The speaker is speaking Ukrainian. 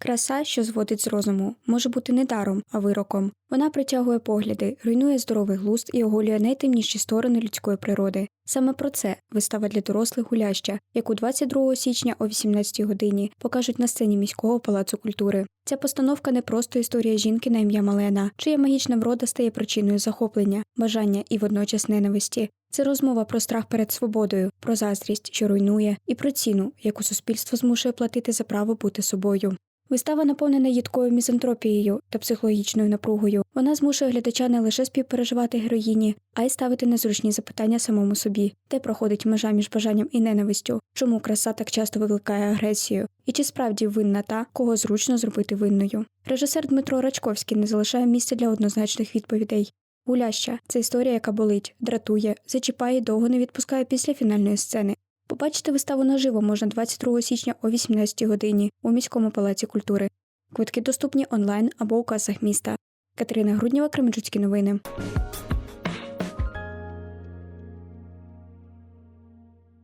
Краса, що зводить з розуму, може бути не даром, а вироком. Вона притягує погляди, руйнує здоровий глузд і оголює найтемніші сторони людської природи. Саме про це вистава для дорослих гуляща, яку 22 січня о 18 годині покажуть на сцені міського палацу культури. Ця постановка не просто історія жінки на ім'я Малена, чия магічна врода стає причиною захоплення, бажання і водночас ненависті. Це розмова про страх перед свободою, про заздрість, що руйнує, і про ціну, яку суспільство змушує платити за право бути собою. Вистава наповнена їдкою мізантропією та психологічною напругою. Вона змушує глядача не лише співпереживати героїні, а й ставити незручні запитання самому собі, де проходить межа між бажанням і ненавистю, чому краса так часто викликає агресію, і чи справді винна та, кого зручно зробити винною. Режисер Дмитро Рачковський не залишає місця для однозначних відповідей. Гуляща це історія, яка болить, дратує, зачіпає і довго не відпускає після фінальної сцени. Побачити виставу наживо можна 22 січня о 18 годині у міському палаці культури. Квитки доступні онлайн або у касах міста. Катерина Груднєва, Кременчуцькі новини.